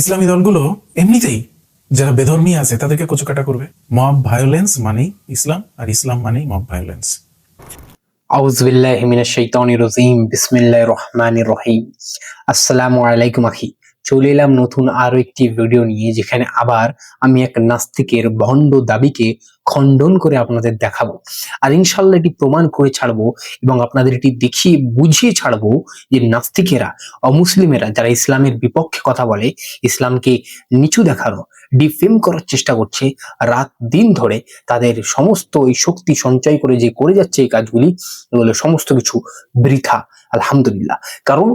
ইসলামী দলগুলো এমনিতেই যারা বেধর্মী আছে, তাদেরকে কচুকাটা করবে। মব ভায়োলেন্স মানেই ইসলাম, আর ইসলাম মানেই মব ভায়োলেন্স আউজবিল্লাহ মিনাশ শাইতানির রাজিম। বিসমিল্লাহির রহমানির রহিম। আসসালামু আলাইকুম আখি। চলে এলাম নতুন আরও একটি ভিডিও নিয়ে, যেখানে আবার আমি এক নাস্তিকের ভণ্ড দাবিকে খণ্ডন করে আপনাদের দেখাবো। আর ইনশাল্লাহ এটি প্রমাণ করে ছাড়বো এবং আপনাদের এটি দেখিয়ে বুঝিয়ে ছাড়বো যে নাস্তিকেরা, অমুসলিমেরা, যারা ইসলামের বিপক্ষে কথা বলে, ইসলামকে নিচু দেখানো, ডিফেম করার চেষ্টা করছে, রাত দিন ধরে তাদের সমস্ত ওই শক্তি সঞ্চয় করে যে করে যাচ্ছে এই কাজগুলি সমস্ত কিছু বৃথা, আলহামদুলিল্লাহ। কারণ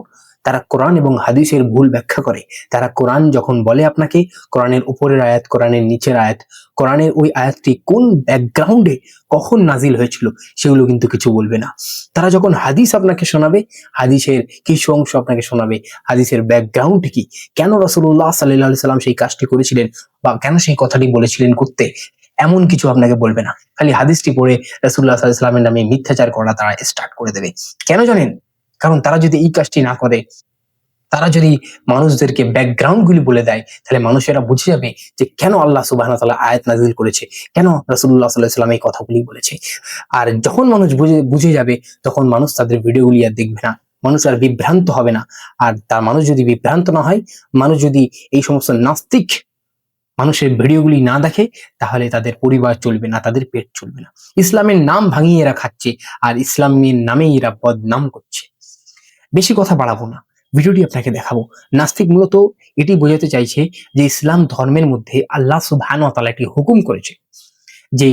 তারা কোরআন এবং হাদিসের ভুল ব্যাখ্যা করে। তারা কোরআন যখন বলে আপনাকে, কোরআনের উপরের আয়াত, কোরআনের নিচের আয়াত, কোরআনের ওই আয়াতটি কোন ব্যাকগ্রাউন্ডে কখন নাজিল হয়েছিল, সেগুলো কিন্তু কিছু বলবে না। তারা যখন হাদিস আপনাকে শোনাবে, হাদিসের কিছু অংশ আপনাকে শোনাবে, হাদিসের ব্যাকগ্রাউন্ড কি? কেন রসুল্লাহ সাল্লাহ সাল্লাম সেই কাজটি করেছিলেন বা কেন সেই কথাটি বলেছিলেন করতে? এমন কিছু আপনাকে বলবে না। খালি হাদিসটি পড়ে রসুল্লাহ সাল্লামের নামে মিথ্যাচার করা তারা স্টার্ট করে দেবে। কেন জানেন? কারণ তারা যদি এই কাজটি না করে, তারা যদি মানুষদেরকে ব্যাকগ্রাউন্ড গুলি বলে দেয়, তাহলে মানুষেরা বুঝে যাবে যে কেন আল্লাহ সুবাহ তাআলা আয়াত নাজিল করেছে, কেন রসুল্লাহ সাল্লাহ এই কথাগুলি বলেছে। আর যখন মানুষ বুঝে বুঝে যাবে, তখন মানুষ তাদের ভিডিওগুলি আর দেখবে না, মানুষ আর বিভ্রান্ত হবে না। আর তার মানুষ যদি বিভ্রান্ত না হয়, মানুষ যদি এই সমস্ত নাস্তিক মানুষের ভিডিওগুলি না দেখে, তাহলে তাদের পরিবার চলবে না, তাদের পেট চলবে না। ইসলামের নাম ভাঙিয়ে এরা খাচ্ছে, আর ইসলামের নামেই এরা বদনাম করছে। বেশি কথা বাড়াবো না। ভিডিওটি আপনাকে দেখাবো। নাস্তিক মূলত এটি বোঝাতে চাইছে যে ইসলাম ধর্মের মধ্যে আল্লাহ সুবহান একটি হুকুম করেছে যে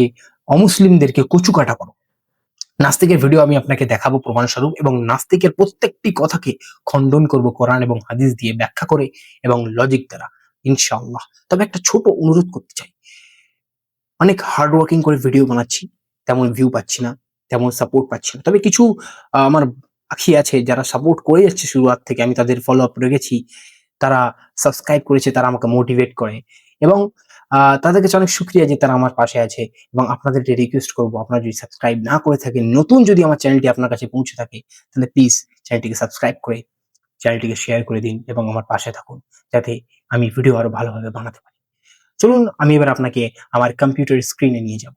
অমুসলিমদেরকে কচু কাটা করো। নাস্তিকের ভিডিও আমি আপনাকে দেখাবো প্রমাণস্বরূপ এবং নাস্তিকের প্রত্যেকটি কথাকে খণ্ডন করব কোরআন এবং হাদিস দিয়ে ব্যাখ্যা করে এবং লজিক দ্বারা, ইনশাআল্লাহ। তবে একটা ছোট অনুরোধ করতে চাই। অনেক হার্ড ওয়ার্কিং করে ভিডিও বানাচ্ছি, তেমন ভিউ পাচ্ছি না, তেমন সাপোর্ট পাচ্ছি না। তবে কিছু আমার আখি আছে, যারা সাপোর্ট করে যাচ্ছে শুরুয়াত থেকে, আমি তাদের ফলো আপ রেখেছি, তারা সাবস্ক্রাইব করেছে, তারা আমাকে মোটিভেট করে। এবং তাদের কাছে অনেক শুক্রিয়া যে তারা আমার পাশে আছে এবং আপনাদেরকে রিকোয়েস্ট করব। আপনারা যদি সাবস্ক্রাইব না করে থাকেন, নতুন যদি আমার চ্যানেলটি আপনার কাছে পৌঁছে থাকে, তাহলে প্লিজ চ্যানেলটিকে সাবস্ক্রাইব করে চ্যানেলটিকে শেয়ার করে দিন এবং আমার পাশে থাকুন, যাতে আমি ভিডিও আরও ভালোভাবে বানাতে পারি। চলুন, আমি এবার আপনাকে আমার কম্পিউটার স্ক্রিনে নিয়ে যাব।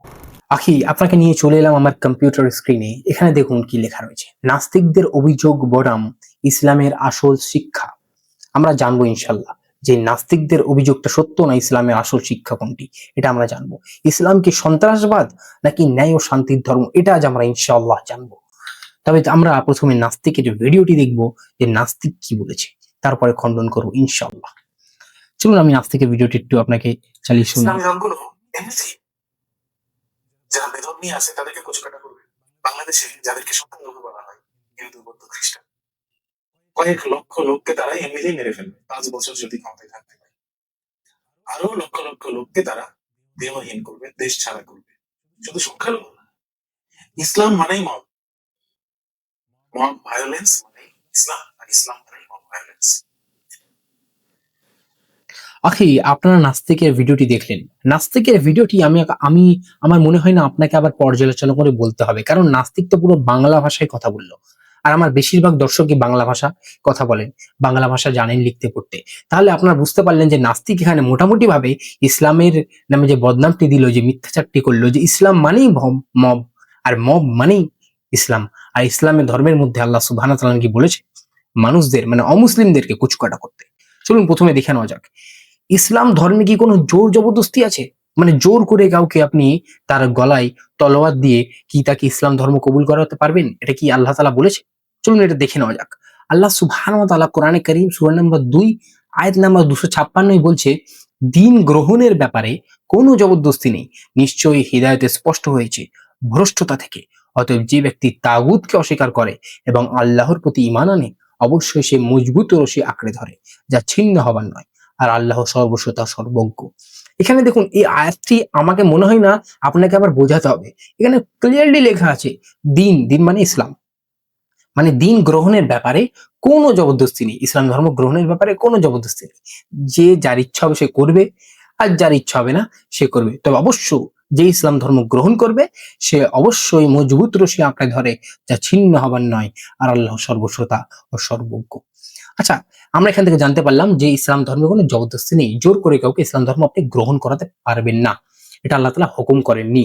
আখি, আপনাকে নিয়ে চলে এলাম আমার কম্পিউটার স্ক্রিনে এখানে দেখুন কি লেখা রয়েছে। নাস্তিকদের অভিযোগ বরাম ইসলামের আসল শিক্ষা। আমরা জানব ইনশাল্লাহ যে নাস্তিকদের অভিযোগটা সত্য না ইসলামের আসল শিক্ষা কোনটি। এটা আমরা জানব। ইসলাম কি সন্ত্রাসবাদ নাকি ন্যায় ও শান্তির ধর্ম? এটা আজ আমরা ইনশাআল্লাহ জানব। তবে আমরা প্রথমে নাস্তিকের ভিডিওটি দেখব যে নাস্তিক কি বলেছে। তারপরে খণ্ডন করব ইনশাআল্লাহ চলুন, আমি নাস্তিকের ভিডিওটি একটু আপনাকে চালিয়ে শুনি। যারা বেধর্মী আছে, তাদেরকে কচুকাটা করবে। বাংলাদেশে যাদেরকে সংখ্যালঘু বলা হয়, হিন্দু, বৌদ্ধ, খ্রিস্টান কয়েক লক্ষ লোককে তারা এমনিতেই মেরে ফেলবে, পাঁচ বছর যদি ক্ষমতায় থাকতে পারে। আরও লক্ষ লক্ষ লোককে তারা দেহহীন করবে, দেশ ছাড়া করবে। শুধু সংখ্যালঘু না, ইসলাম মানেই মব। মব ভায়োলেন্স মানে ইসলাম, আর ইসলাম মানেই মব ভায়োলেন্স আখি, আপনারা নাস্তিকের ভিডিওটি দেখলেন। নাস্তিকের ভিডিওটি আমি আমি, আমার মনে হয় না আপনাকে আবার পর্যালোচনা করে বলতে হবে। কারণ নাস্তিক তো পুরো বাংলা ভাষায় কথা বলল। আর আমার বেশিরভাগ দর্শকই বাংলা ভাষা কথা বলেন, বাংলা ভাষা জানেন লিখতে পড়তে। তাহলে আপনারা বুঝতে পারলেন যে নাস্তিক এখানে মোটামুটি ভাবে ইসলামের নামে যে বদনামটি দিল, যে মিথ্যাচারটি করল, যে ইসলাম মানেই মব। আর মব মানেই ইসলাম। আর ইসলামের ধর্মের মধ্যে আল্লাহ সুবহান কি বলেছে? মানুষদের মানে অমুসলিমদেরকে কুচকাটা করতে। চলুন প্রথমে দেখে নেওয়া যাক। ইসলাম ধর্মে কি কোনো জোর জবরদস্তি আছে? মানে জোর করে কাউকে আপনি তার গলায় তলোয়ার দিয়ে কি তাকে ইসলাম ধর্ম কবুল করাতে পারবেন? এটা কি আল্লাহ তালা বলেছে? চলুন এটা দেখে নেওয়া যাক। আল্লাহ সুবহান তাআলা কোরআনে করিম সূরা নম্বর দুই, আয়াত নাম্বার দুশো ছাপ্পান্নই বলছে, দিন গ্রহণের ব্যাপারে কোনো জবরদস্তি নেই। নিশ্চয়ই হৃদায়তে স্পষ্ট হয়েছে ভ্রষ্টতা থেকে। অতএব যে ব্যক্তি তাগুতকে অস্বীকার করে এবং আল্লাহর প্রতি ইমান আনে, অবশ্যই সে মজবুত রশি আঁকড়ে ধরে, যা ছিন্ন হবার নয়। আর আল্লাহ সর্বশ্রোতা, সর্বজ্ঞ। এখানে দেখুন, এই আয়াতটি আমাকে মনে হয় না আপনাকে আবার বোঝাতে হবে। এখানে ক্লিয়ারলি লেখা আছে, দিন দিন মানে ইসলাম। মানে দিন গ্রহণের ব্যাপারে কোনো জবরদস্তি নেই। ইসলাম ধর্ম গ্রহণের ব্যাপারে কোনো জবরদস্তি নেই। যে যার ইচ্ছা হবে সে করবে, আর যার ইচ্ছা হবে না, সে করবে। তবে অবশ্য যে ইসলাম ধর্ম গ্রহণ করবে, সে অবশ্যই মজবুত রশি আঁকড়ে ধরে, যা ছিন্ন হবার নয়, আর আল্লাহ সর্বশ্রোতা ও সর্বজ্ঞ। আচ্ছা আমরা এখান থেকে জানতে পারলাম যে ইসলাম ধর্মে কোনো জবরদস্তি নেই। জোর করে কাউকে ইসলাম ধর্ম আপনি গ্রহণ করাতে পারবেন না। এটা আল্লাহ তালা হুকুম করেননি।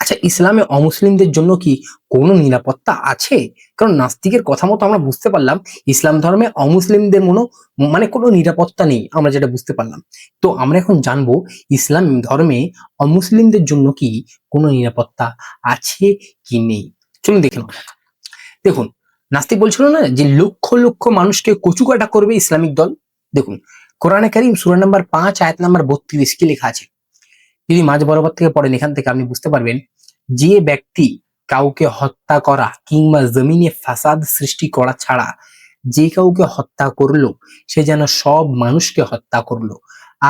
আচ্ছা ইসলামে অমুসলিমদের জন্য কি কোনো নিরাপত্তা আছে? কারণ নাস্তিকের কথা মতো আমরা বুঝতে পারলাম, ইসলাম ধর্মে অমুসলিমদের মনো মানে কোনো নিরাপত্তা নেই, আমরা যেটা বুঝতে পারলাম। তো আমরা এখন জানব, ইসলাম ধর্মে অমুসলিমদের জন্য কি কোনো নিরাপত্তা আছে কি নেই? চলুন দেখে দেখুন নাস্তিক বলছিল না যে লক্ষ লক্ষ মানুষকে কচুকাটা করবে ইসলামিক দল? দেখুন, কোরআনে কারিম সুরা নাম্বার পাঁচ, আয়াত নাম্বার বত্রিশ কি লেখা আছে? যদি মাঝ বরাবর থেকে পড়েন এখান থেকে আপনি বুঝতে পারবেন, যে ব্যক্তি কাউকে হত্যা করা কিংবা জমিনে ফাসাদ সৃষ্টি করা ছাড়া যে কাউকে হত্যা করল, সে যেন সব মানুষকে হত্যা করল,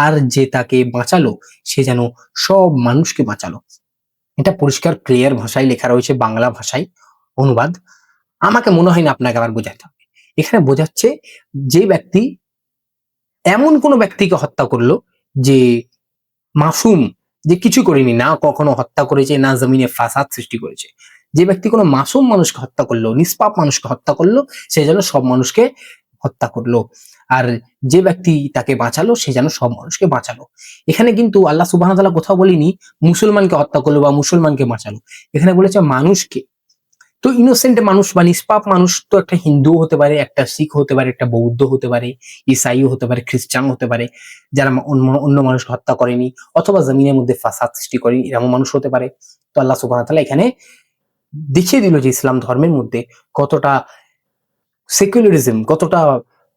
আর যে তাকে বাঁচালো, সে যেন সব মানুষকে বাঁচালো। এটা পরিষ্কার, ক্লিয়ার ভাষায় লেখা রয়েছে, বাংলা ভাষায় অনুবাদ। আমাকে মনে হয় না আপনাকে আবার বোঝাতে হবে। এখানে বোঝাচ্ছে যে ব্যক্তি এমন কোনো ব্যক্তিকে হত্যা করল যে মাসুম যে কিছু করেনি, না কখনো হত্যা করেছে, না জমিনে ফাসাদ সৃষ্টি করেছে। যে ব্যক্তি কোনো মাসুম মানুষকে হত্যা করল, নিষ্পাপ মানুষকে হত্যা করল, সে যেন সব মানুষকে হত্যা করল। আর যে ব্যক্তি তাকে বাঁচালো, সে যেন সব মানুষকে বাঁচালো। এখানে কিন্তু আল্লাহ সুবাহ কোথাও বলিনি, মুসলমানকে হত্যা করল বা মুসলমানকে বাঁচালো। এখানে বলেছে মানুষকে তো ইনোসেন্ট মানুষ বা নিষ্পাপ মানুষ তো একটা হিন্দু হতে পারে, একটা শিখ হতে পারে, একটা বৌদ্ধ হতে পারে, ইসাইও হতে পারে, খ্রিস্টান হতে পারে, যারা অন্য মানুষকে হত্যা করেনি অথবা জমিনের মধ্যে ফাসাদ সৃষ্টি করেনি এরকম মানুষ হতে পারে। তো আল্লাহ সুবাহ তাআলা এখানে দেখিয়ে দিল যে ইসলাম ধর্মের মধ্যে কতটা সেকুলারিজম কতটা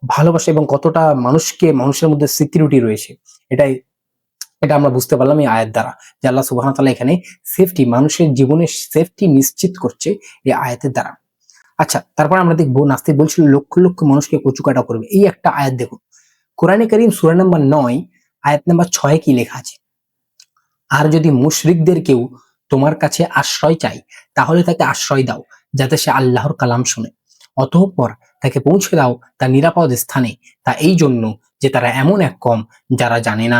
ভালোবাসা এবং কতটা মানুষকে, মানুষের মধ্যে সিকিউরিটি রয়েছে। এটাই এটা আমরা বুঝতে পারলাম এই আয়াত দ্বারা যে আল্লাহ সুবাহ এখানে সেফটি মানুষের জীবনের সেফটি নিশ্চিত করছে এই আয়াতের দ্বারা। আচ্ছা তারপর আমরা দেখব নাস্তিক বলছিল লক্ষ লক্ষ মানুষকে কচুকাটা করবে। এই একটা আয়াত দেখুন। কোরআনে করিম সূরা নাম্বার নয়, আয়াত নাম্বার ছয় কি লেখা আছে? আর যদি মুশরিকদের কেউ তোমার কাছে আশ্রয় চাই তাহলে তাকে আশ্রয় দাও, যাতে সে আল্লাহর কালাম শুনে। অতঃপর তাকে পৌঁছে দাও তার নিরাপদ স্থানে। তা এই জন্য যে তারা এমন এক কম যারা জানে না।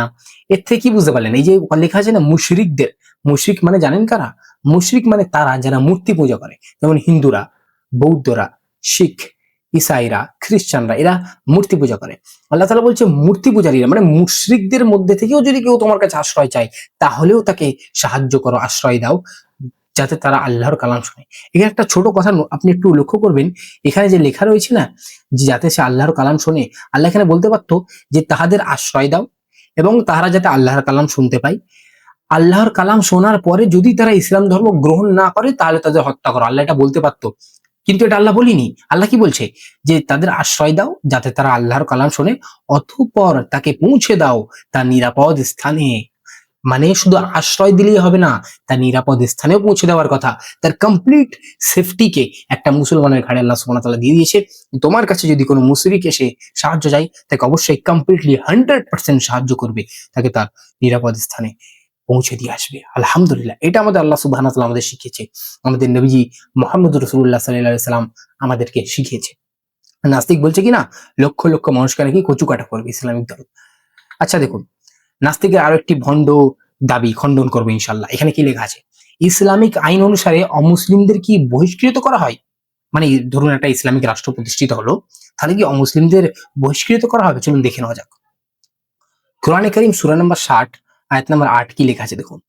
এর থেকে কি বুঝতে পারলেন? এই যে লেখা আছে না, মুশরিকদের। মুশরিক মানে জানেন কারা? মুশরিক মানে তারা যারা মূর্তি পূজা করে। যেমন হিন্দুরা, বৌদ্ধরা, শিখ, ইসাইরা, খ্রিস্টানরা, এরা মূর্তি পূজা করে। আল্লাহ তালা বলছে মূর্তি পূজারীরা মানে মুশরিকদের মধ্যে থেকেও যদি কেউ তোমার কাছে আশ্রয় চায়, তাহলেও তাকে সাহায্য করো, আশ্রয় দাও। যাতে তারা আল্লাহর কালাম শোনে। এখানে একটা ছোট কথা আপনি একটু লক্ষ্য করবেন, এখানে যে লেখা রয়েছে না, যে যাতে সে আল্লাহর কালাম শোনে, আল্লাহ এখানে বলতে পারতো যে তাহাদের আশ্রয় দাও এবং তাহারা যাতে আল্লাহর কালাম শুনতে পায়। আল্লাহর কালাম শোনার পরে যদি তারা ইসলাম ধর্ম গ্রহণ না করে, তাহলে তাদের হত্যা করো। আল্লাহ এটা বলতে পারতো। কিন্তু এটা আল্লাহ বলিনি। আল্লাহ কি বলছে? যে তাদের আশ্রয় দাও, যাতে তারা আল্লাহর কালাম শোনে অথপর তাকে পৌঁছে দাও তার নিরাপদ স্থানে। মানে শুধু আশ্রয় দিলেই হবে না, তার নিরাপদ স্থানেও পৌঁছে দেওয়ার কথা। তার কমপ্লিট সেফটিকে একটা মুসলমানের ঘাড়ে আল্লাহ তাআলা দিয়ে দিয়েছে। তোমার কাছে যদি কোনো মুসরিক এসে সাহায্য চাই তাকে অবশ্যই কমপ্লিটলি হান্ড্রেড পার্সেন্ট সাহায্য করবে। তাকে তার নিরাপদ স্থানে পৌঁছে দিয়ে আসবে। আলহামদুলিল্লাহ, এটা আমাদের আল্লাহ তাআলা আমাদের শিখিয়েছে। আমাদের নবীজি মোহাম্মদ রসুল্লাহ সাল্লাহ সাল্লাম আমাদেরকে শিখিয়েছে। নাস্তিক বলছে কি না, লক্ষ লক্ষ মানুষকে নাকি কচু কাটা করবে ইসলামিক দল আচ্ছা দেখুন নাস্তিকের আরও একটি ভণ্ড দাবি খণ্ডন করবে ইনশাল্লাহ। এখানে কি লেখা আছে? ইসলামিক আইন অনুসারে অমুসলিমদের কি বহিষ্কৃত করা হয়? মানে ধরুন একটা ইসলামিক রাষ্ট্র প্রতিষ্ঠিত হলো, তাহলে কি অমুসলিমদের বহিষ্কৃত করা হবে? চলুন দেখে নেওয়া যাক। কোরআনে করিম সূরা নম্বর ষাট, আয়াত নম্বর আট কি লেখা আছে দেখুন?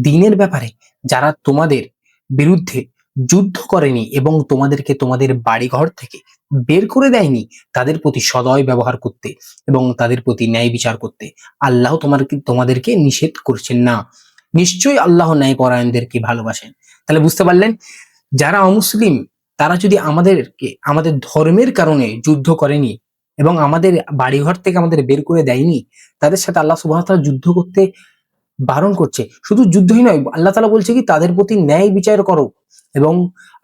দিনের ব্যাপারে যারা তোমাদের বিরুদ্ধে যুদ্ধ করেনি এবং তোমাদেরকে তোমাদের বাড়িঘর থেকে বের করে দেয়নি তাদের প্রতি সদয় ব্যবহার করতে এবং তাদের প্রতি ন্যায় বিচার করতে। আল্লাহ তোমার তোমাদেরকে নিষেধ করছেন না। নিশ্চয়ই আল্লাহ ন্যায় পরায়ণদেরকে ভালোবাসেন। তাহলে বুঝতে পারলেন? যারা অমুসলিম, তারা যদি আমাদেরকে, আমাদের ধর্মের কারণে যুদ্ধ করেনি এবং আমাদের বাড়িঘর থেকে আমাদের বের করে দেয়নি, তাদের সাথে আল্লাহ সুবাহ যুদ্ধ করতে বারণ করছে। শুধু যুদ্ধই নয়, আল্লাহ তালা বলছে কি, তাদের প্রতি ন্যায় বিচার করো। এবং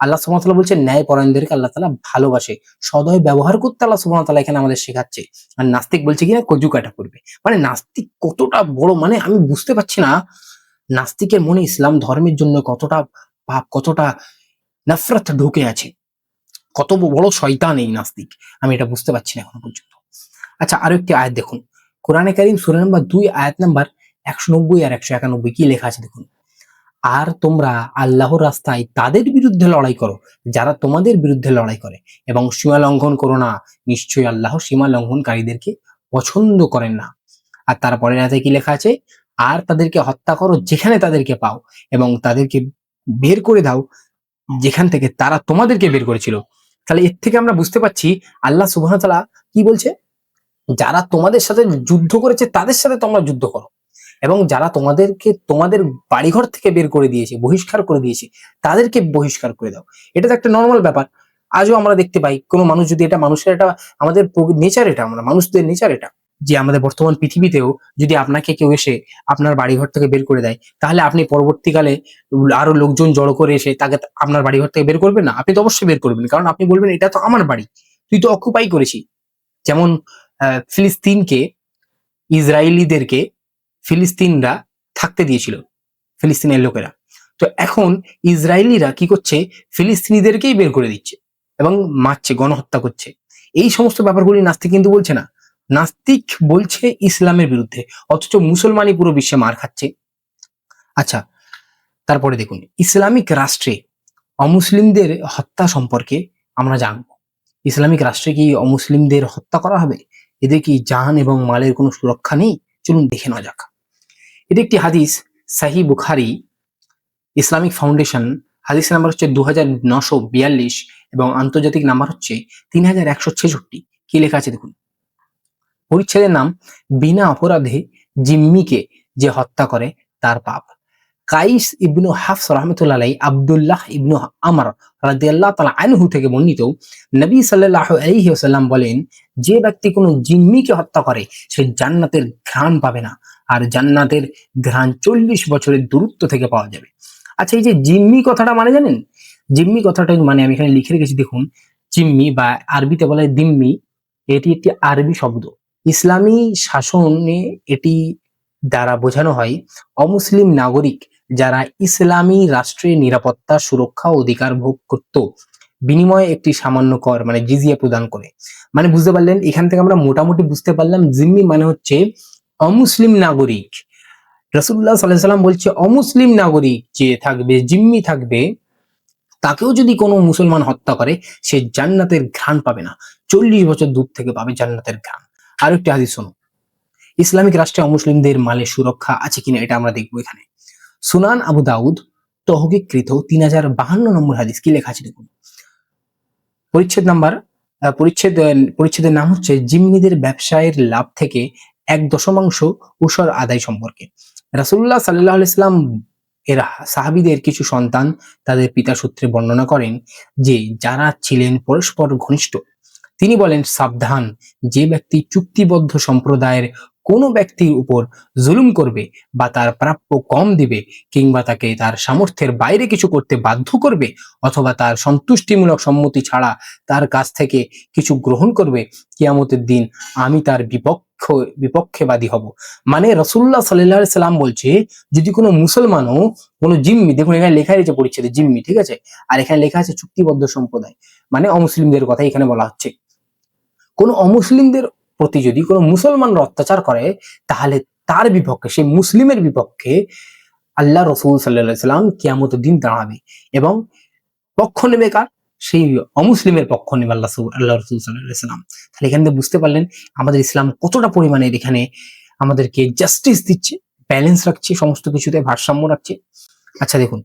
আল্লাহ সুবহানাহু বলছে ন্যায় পরায়ণদেরকে আল্লাহ তালা ভালোবাসে। সদয় ব্যবহার করতে আল্লাহ তাআলা এখানে আমাদের শেখাচ্ছে। আর নাস্তিক বলছে কিনা কজু কাটা করবে। মানে নাস্তিক কতটা বড় মানে আমি বুঝতে পারছি না, নাস্তিকের মনে ইসলাম ধর্মের জন্য কতটা পাপ, কতটা নফরত ঢুকে আছে। কত বড় শয়তান এই নাস্তিক, আমি এটা বুঝতে পারছি না এখনও পর্যন্ত। আচ্ছা আরও একটি আয়াত দেখুন। কোরআনে কারিম সূরা নাম্বার দুই, আয়াত নাম্বার একশো নব্বই আর একশো একানব্বই কি লেখা আছে দেখুন। আর তোমরা আল্লাহর রাস্তায় তাদের বিরুদ্ধে লড়াই করো, যারা তোমাদের বিরুদ্ধে লড়াই করে। এবং সীমা লঙ্ঘন করো না। নিশ্চয়ই আল্লাহ সীমা লঙ্ঘনকারীদেরকে পছন্দ করেন না। আর তারপরে রাতে কি লেখা আছে? আর তাদেরকে হত্যা করো যেখানে তাদেরকে পাও এবং তাদেরকে বের করে দাও যেখান থেকে তারা তোমাদেরকে বের করেছিল। তাহলে এর থেকে আমরা বুঝতে পারছি আল্লাহ সুবহান কি বলছে? যারা তোমাদের সাথে যুদ্ধ করেছে তাদের সাথে তোমরা যুদ্ধ করো। এবং যারা তোমাদেরকে, তোমাদের বাড়িঘর থেকে বের করে দিয়েছে, বহিষ্কার করে দিয়েছে, তাদেরকে বহিষ্কার করে দাও। এটা তো একটা নর্মাল ব্যাপার। আজও আমরা দেখতে পাই, কোনো মানুষ যদি এটা, মানুষের এটা, আমাদের নেচার এটা, আমরা মানুষদের নেচার এটা, যে আমাদের বর্তমান পৃথিবীতেও যদি আপনাকে কেউ এসে আপনার বাড়িঘর থেকে বের করে দেয়, তাহলে আপনি পরবর্তীকালে আরও লোকজন জড়ো করে এসে তাকে আপনার বাড়িঘর থেকে বের করবেন না, আপনি তো অবশ্যই বের করবেন, কারণ আপনি বলবেন, এটা তো আমার বাড়ি, তুই তো অকুপাই করেছি। যেমন ফিলিস্তিনকে, ইসরায়েলিদেরকে ফিলিস্তিনরা থাকতে দিয়েছিল, ফিলিস্তিনের লোকেরা। তো এখন ইসরায়েলিরা কি করছে? ফিলিস্তিনিদেরকেই বের করে দিচ্ছে এবং মারছে, গণহত্যা করছে। এই সমস্ত ব্যাপারগুলি নাস্তিক কিন্তু বলছে না। নাস্তিক বলছে ইসলামের বিরুদ্ধে, অথচ মুসলমানই পুরো বিশ্বে মার খাচ্ছে। আচ্ছা তারপরে দেখুন, ইসলামিক রাষ্ট্রে অমুসলিমদের হত্যা সম্পর্কে আমরা জানব। ইসলামিক রাষ্ট্রে কি অমুসলিমদের হত্যা করা হবে? এদের কি জান এবং মালের কোনো সুরক্ষা নেই? চলুন দেখে নেওয়া যাক। এটি একটি হাদিস সাহি বুখারি, ইসলামিক ফাউন্ডেশন। হাদিস নাম্বার হচ্ছে দু হাজার নশো বিয়াল্লিশ এবং আন্তর্জাতিক নাম্বার হচ্ছে তিন হাজার একশো ছেষট্টি। কি লেখা আছে দেখুন? পরিচ্ছেদের নাম, বিনা অপরাধে জিম্মিকে যে হত্যা করে তার পাপ। কাইস ইবনু হাফস রহমতুল্লাহ আবদুল্লাহ ইবনু আমর রাদিয়াল্লাহ তালা আনহু থেকে বর্ণিত নবী সাল্লাহ আলাইহি ওয়াসাল্লাম বলেন, যে ব্যক্তি কোনো জিম্মিকে হত্যা করে, সে জান্নাতের ঘ্রাণ পাবে না। আর জান্নাতের ঘ্রাণ চল্লিশ বছরের দূরত্ব থেকে পাওয়া যাবে। আচ্ছা এই যে জিম্মি কথাটা মানে জানেন? জিম্মি কথাটা মানে আমি এখানে লিখে রেখেছি, দেখুন। জিম্মি বা আরবিতে বলা দিম্মি, এটি একটি আরবি শব্দ। ইসলামী শাসনে এটি দ্বারা বোঝানো হয়, অমুসলিম নাগরিক যারা ইসলামী রাষ্ট্রের নিরাপত্তা, সুরক্ষা অধিকার ভোগ করত, বিনিময়ে একটি সামান্য কর মানে জিজিয়া প্রদান করে। মানে বুঝতে পারলেন? এখান থেকে আমরা মোটামুটি বুঝতে পারলাম, জিম্মি মানে হচ্ছে অমুসলিম নাগরিক। রসুল্লাহ সাল্লাহ সাল্লাম বলছে, অমুসলিম নাগরিক যে থাকবে, জিম্মি থাকবে, তাকেও যদি কোনো মুসলমান হত্যা করে, সে জান্নাতের ঘ্রাণ পাবে না। চল্লিশ বছর দূর থেকে পাবে জান্নাতের ঘ্রাণ। আর একটি হাদিস শোনো ইসলামিক রাষ্ট্রে অমুসলিমদের মালের সুরক্ষা আছে কিনা, এটা আমরা দেখব এখানে। সুনান আবু দাউদ তহকিকৃত তিন হাজার বাহান্ন নম্বর হাদিস। কি লেখা আছে দেখুন। পরিচ্ছেদ নাম্বার পরিচ্ছেদ, পরিচ্ছেদের নাম হচ্ছে, জিম্মিদের ব্যবসায়ের লাভ থেকে এক দশমাংশ উসর আদায় সম্পর্কে। রাসুল্লাহ সাল্লাহ ইসলাম এর সাহাবিদের কিছু সন্তান তাদের পিতা সূত্রে বর্ণনা করেন যে, যারা ছিলেন পরস্পর ঘনিষ্ঠ। তিনি বলেন, সাবধান, যে ব্যক্তি চুক্তিবদ্ধ সম্প্রদায়ের কোনো ব্যক্তির উপর জুলুম করবে বা তার প্রাপ্য কম দিবে কিংবা তাকে তার সামর্থ্যের বাইরে কিছু করতে বাধ্য করবে অথবা তার সন্তুষ্টিমূলক সম্মতি ছাড়া তার কাছ থেকে কিছু গ্রহণ করবে, কিয়ামতের দিন আমি তার বিপক্ষ, বিপক্ষেবাদী হব। মানে রসুল্লাহ সাল্লাহ সাল্লাম বলছে, যদি কোনো মুসলমানও, কোনো জিম্মি, দেখুন এখানে লেখা রয়েছে পরিচ্ছেদে জিম্মি, ঠিক আছে? আর এখানে লেখা আছে চুক্তিবদ্ধ সম্প্রদায়। মানে অমুসলিমদের কথা এখানে বলা হচ্ছে। কোনো অমুসলিমদের প্রতি যদি কোনো মুসলমান অত্যাচার করে, তাহলে তার বিপক্ষে, সেই মুসলিমের বিপক্ষে আল্লাহ রসুল সাল্লাহ সাল্লাম কিয়ামত দিন দাঁড়াবে। এবং পক্ষ নেবে কার? সেই অমুসলিমের পক্ষ নেবে আল্লাহ আল্লাহ রসুল সাল্লাহ সাল্লাম। তাহলে এখান থেকে বুঝতে পারলেন, আমাদের ইসলাম কতটা পরিমাণে এখানে আমাদেরকে জাস্টিস দিচ্ছে ব্যালেন্স রাখছে, সমস্ত কিছুতে ভারসাম্য রাখছে। আচ্ছা দেখুন,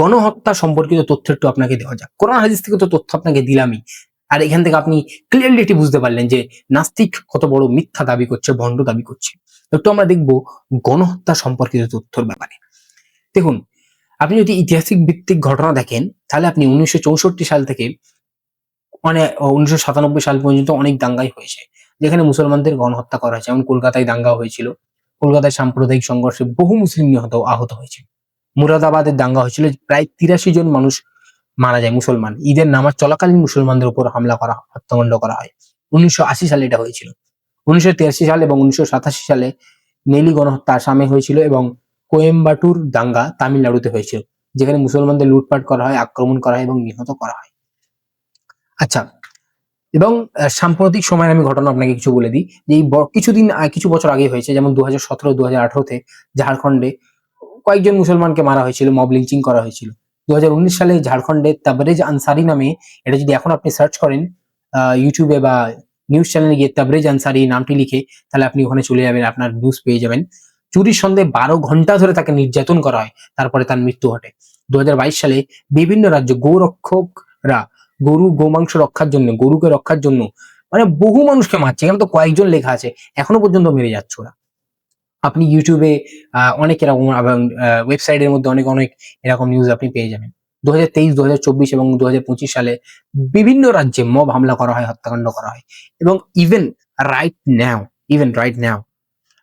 গণহত্যা সম্পর্কিত তথ্য একটু আপনাকে দেওয়া যাক। কোরআন হাদিস থেকে তো তথ্য আপনাকে দিলামই। আর এখান থেকে আপনি ক্লিয়ারলি এটি বুঝতে পারলেন যে নাস্তিক কত বড় মিথ্যা দাবি করছে, ভণ্ড দাবি করছে। একটু আমরা দেখব গণহত্যা সম্পর্কিত তথ্যর ব্যাপারে। দেখুন, আপনি যদি ইতিহাসিক ভিত্তিক ঘটনা দেখেন, তাহলে আপনি উনিশশো চৌষট্টি সাল থেকে মানে উনিশশো সাল পর্যন্ত অনেক দাঙ্গাই হয়েছে, যেখানে মুসলমানদের গণহত্যা করা হয়েছে। যেমন কলকাতায় দাঙ্গা হয়েছিল, কলকাতায় সাম্প্রদায়িক সংঘর্ষে বহু মুসলিম নিহত, আহত হয়েছে। মুরাদাবাদের দাঙ্গা হয়েছিল, প্রায় তিরাশি জন মানুষ মারা যায় মুসলমান। ঈদের নামাজ চলাকালীন মুসলমানদের উপর হামলা করা, হত্যাকাণ্ড করা হয়। উনিশশো আশি সালে এটা হয়েছিল। উনিশশো তিরাশি সাল এবং উনিশশো সাতাশি সালে নেলি গণহত্যা আসামে হয়েছিল এবং কোয়েম্বাটুর দাঙ্গা তামিলনাড়ুতে হয়েছিল, যেখানে মুসলমানদের লুটপাট করা হয়, আক্রমণ করা হয় এবং নিহত করা হয়। আচ্ছা এবং সাম্প্রতিক সময়ের আমি ঘটনা আপনাকে কিছু বলে দিই। যে এই কিছুদিন কিছু বছর আগে হয়েছে, যেমন দু হাজার সতেরো দু হাজার আঠারোতে ঝাড়খণ্ডে কয়েকজন মুসলমানকে মারা হয়েছিল, মব লিঞ্চিং করা হয়েছিল। দু হাজার উনিশ সালে ঝাড়খণ্ডে তাবরেজ আনসারি নামে, এটা যদি এখন আপনি সার্চ করেন ইউটিউবে বা নিউজ চ্যানেলে গিয়ে তাবরেজ আনসারি নামটি লিখে, তাহলে আপনি ওখানে চলে যাবেন, আপনার নিউজ পেয়ে যাবেন। চুরির সন্দেহে বারো ঘণ্টা ধরে তাকে নির্যাতন করা হয়, তারপরে তার মৃত্যু ঘটে। দুহাজার বাইশ সালে বিভিন্ন রাজ্যে গোরক্ষকরা গরু গোমাংস রক্ষার জন্য, গরুকে রক্ষার জন্য মানে বহু মানুষকে মারছে, এখানে তো কয়েকজন লেখা আছে, এখনও পর্যন্ত মেরে যাচ্ছে ওরা। আপনি ইউটিউবে অনেক এরকম এবং ওয়েবসাইটের মধ্যে অনেক অনেক এরকম নিউজ আপনি পেয়ে যাবেন। দু হাজার তেইশ চব্বিশ এবং দু পঁচিশ সালে বিভিন্ন রাজ্যে মব হামলা করা হয়, হত্যাকাণ্ড করা হয়। এবং even right now even right now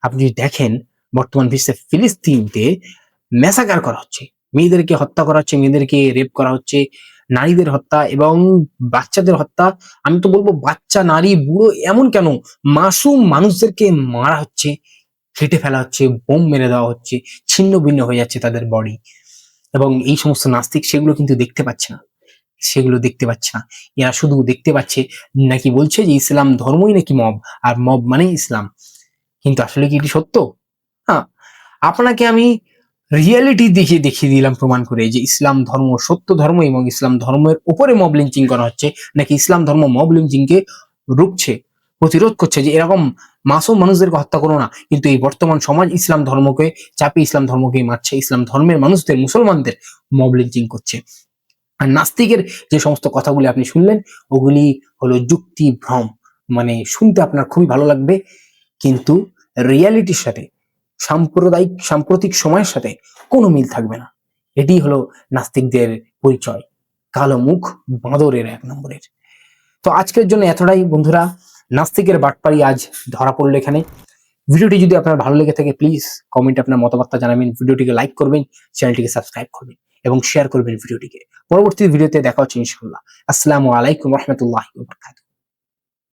আপনি যদি দেখেন, বর্তমান বিশ্বে ফিলিস্তিনতে ম্যাসাকার করা হচ্ছে। মেয়েদেরকে হত্যা করা হচ্ছে, মেয়েদেরকে রেপ করা হচ্ছে, নারীদের হত্যা এবং বাচ্চাদের হত্যা। আমি তো বলব, বাচ্চা, নারী, বুড়ো, এমন কেন? মাসুম মানুষদেরকে মারা হচ্ছে। কেটে ফেলা হচ্ছে, বোম মেরে দেওয়া হচ্ছে, ছিন্ন ভিন্ন হয়ে যাচ্ছে তাদের বডি এবং এই সমস্ত নাস্তিক সেগুলো কিন্তু দেখতে পাচ্ছে না। সেগুলো দেখতে পাচ্ছে না। এরা শুধু দেখতে পাচ্ছে নাকি বলছে যে ইসলাম ধর্মই নাকি মব আর মব মানে ইসলাম। কিন্তু আসলে কি এটি সত্য? হ্যাঁ আপনাকে আমি রিয়েলিটি দেখিয়ে দেখিয়ে দিলাম প্রমাণ করে যে ইসলাম ধর্ম সত্য ধর্ম এবং ইসলাম ধর্মের উপরে মব লিঞ্চিং করা হচ্ছে, নাকি ইসলাম ধর্ম মব লিঞ্চিংকে রুখছে। প্রতিরোধ করছে যে এরকম মাসুম মানুষদেরকে হত্যা করো না। কিন্তু এই বর্তমান সমাজ ইসলাম ধর্মকে চাপিয়ে ইসলাম ধর্মকে মারছে। ইসলাম ধর্মের মানুষদের, মুসলমানদের মব লিঞ্চিং করছে। আর নাস্তিকের যে সমস্ত কথাগুলি আপনি শুনলেন, ওগুলি হলো যুক্তি ভ্রম। মানে শুনতে আপনার খুবই ভালো লাগবে। কিন্তু রিয়ালিটির সাথে, সাম্প্রদায়িক, সাম্প্রতিক সময়ের সাথে কোনো মিল থাকবে না। এটি হলো নাস্তিকদের পরিচয়। কালো মুখ বাঁদরের এক নম্বরের। তো আজকের জন্য এতটাই বন্ধুরা। নাস্তিকের বাটপাড়ি আজ ধরা পড়ল এখানে। ভিডিওটি যদি আপনার ভালো লেগে থাকে প্লিজ কমেন্টে আপনার মতামতটা জানাবেন, ভিডিওটিকে লাইক করবেন চ্যানেলটিকে সাবস্ক্রাইব করবেন এবং শেয়ার করবেন ভিডিওটিকে। পরবর্তী ভিডিওতে দেখা হচ্ছে ইনশাল্লাহ আসসালামু আলাইকুম রহমতুল্লাহ